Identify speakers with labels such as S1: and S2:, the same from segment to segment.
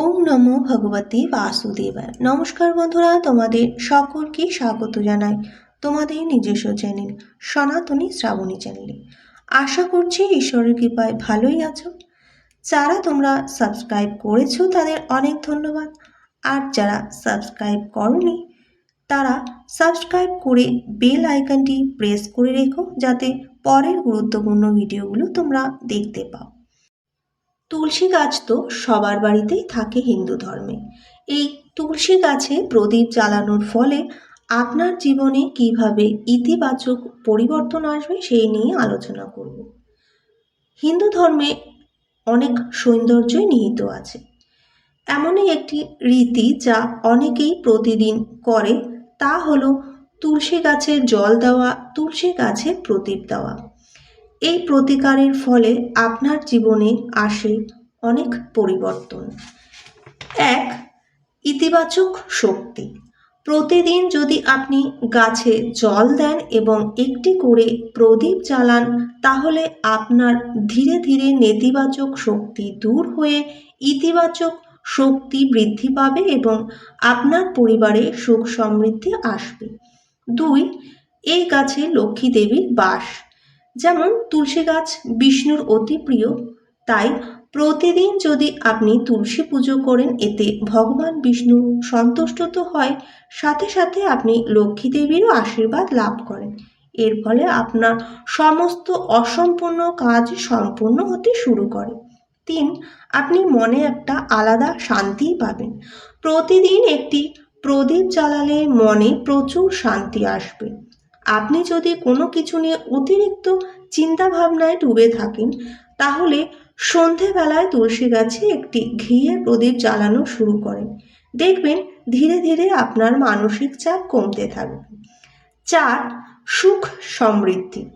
S1: ওম নমো ভগবতী বাসুদেবায়। নমস্কার বন্ধুরা, তোমাদের সকলকে স্বাগত জানাই তোমাদের নিজস্ব চ্যানেল সনাতনী শ্রাবণী চ্যানেলে। আশা করছি ঈশ্বরের কৃপায় ভালোই আছো। যারা তোমরা সাবস্ক্রাইব করেছ তাদের অনেক ধন্যবাদ। আর যারা সাবস্ক্রাইব করনি, তারা সাবস্ক্রাইব করে বেল আইকনটি প্রেস করে রেখো যাতে পরের গুরুত্বপূর্ণ ভিডিওগুলো তোমরা দেখতে পাও। তুলসী গাছ তো সবার বাড়িতেই থাকে হিন্দু ধর্মে। এই তুলসী গাছে প্রদীপ জ্বালানোর ফলে আপনার জীবনে কীভাবে ইতিবাচক পরিবর্তন আসবে সেই নিয়ে আলোচনা করব। হিন্দু ধর্মে অনেক সৌন্দর্যই নিহিত আছে। এমনই একটি রীতি যা অনেকেই প্রতিদিন করে, তা হলো তুলসী গাছের জল দেওয়া, তুলসী গাছে প্রদীপ দেওয়া। এই প্রতিকারের ফলে আপনার জীবনে আসে অনেক পরিবর্তন। এক, ইতিবাচক শক্তি। প্রতিদিন যদি আপনি গাছে জল দেন এবং একটি করে প্রদীপ জ্বালান, তাহলে আপনার ধীরে ধীরে নেতিবাচক শক্তি দূর হয়ে ইতিবাচক শক্তি বৃদ্ধি পাবে এবং আপনার পরিবারে সুখ সমৃদ্ধি আসবে। দুই, এই গাছে লক্ষ্মী দেবীর বাস। যেমন তুলসী গাছ বিষ্ণুর অতি প্রিয়, তাই প্রতিদিন যদি আপনি তুলসী পুজো করেন, এতে ভগবান বিষ্ণু সন্তুষ্ট তো হয়, সাথে সাথে আপনি লক্ষ্মী দেবীরও আশীর্বাদ লাভ করেন। এর ফলে আপনার সমস্ত অসম্পূর্ণ কাজ সম্পূর্ণ হতে শুরু করে। তিন, আপনি মনে একটা আলাদা শান্তি পাবেন। প্রতিদিন একটি প্রদীপ জ্বালালে মনে প্রচুর শান্তি আসবে। আপনি যদি কোনো কিছু নিয়ে অতিরিক্ত চিন্তা ভাবনায় ডুবে থাকেন, তাহলে সন্ধেবেলায় তুলসী গাছে একটি ঘিয়ের প্রদীপ জ্বালানো শুরু করেন। দেখবেন ধীরে ধীরে আপনার মানসিক চাপ কমতে থাকবে। চার, সুখ সমৃদ্ধি।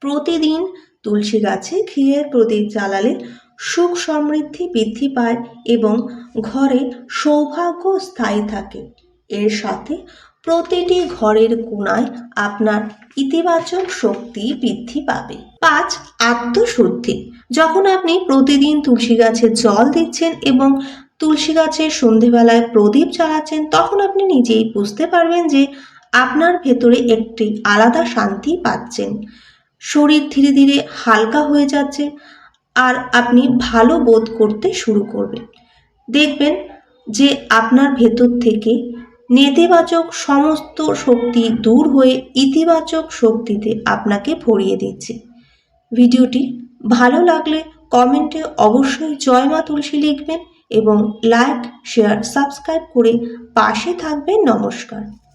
S1: প্রতিদিন তুলসী গাছে ঘিয়ের প্রদীপ জ্বালালে সুখ সমৃদ্ধি বৃদ্ধি পায় এবং ঘরে সৌভাগ্য স্থায়ী থাকে। এর সাথে প্রতিটি ঘরের কোণায় আপনার ইতিবাচক শক্তি বৃদ্ধি পাবে। পাঁচ, আত্মশুদ্ধি। যখন আপনি প্রতিদিন তুলসী গাছে জল দিচ্ছেন এবং তুলসী গাছের সন্ধেবেলায় প্রদীপ জ্বালাচ্ছেন, তখন আপনি নিজেই বুঝতে পারবেন যে আপনার ভেতরে একটি আলাদা শান্তি পাচ্ছেন। শরীর ধীরে ধীরে হালকা হয়ে যাচ্ছে আর আপনি ভালো বোধ করতে শুরু করবেন। দেখবেন যে আপনার ভেতর থেকে নেতিবাচক সমস্ত শক্তি দূর হয়ে ইতিবাচক শক্তিতে আপনাকে ভরিয়ে দিচ্ছে। ভিডিওটি ভালো লাগলে কমেন্টে অবশ্যই জয় মা তুলসী লিখবেন এবং লাইক, শেয়ার, সাবস্ক্রাইব করে পাশে থাকবেন। নমস্কার।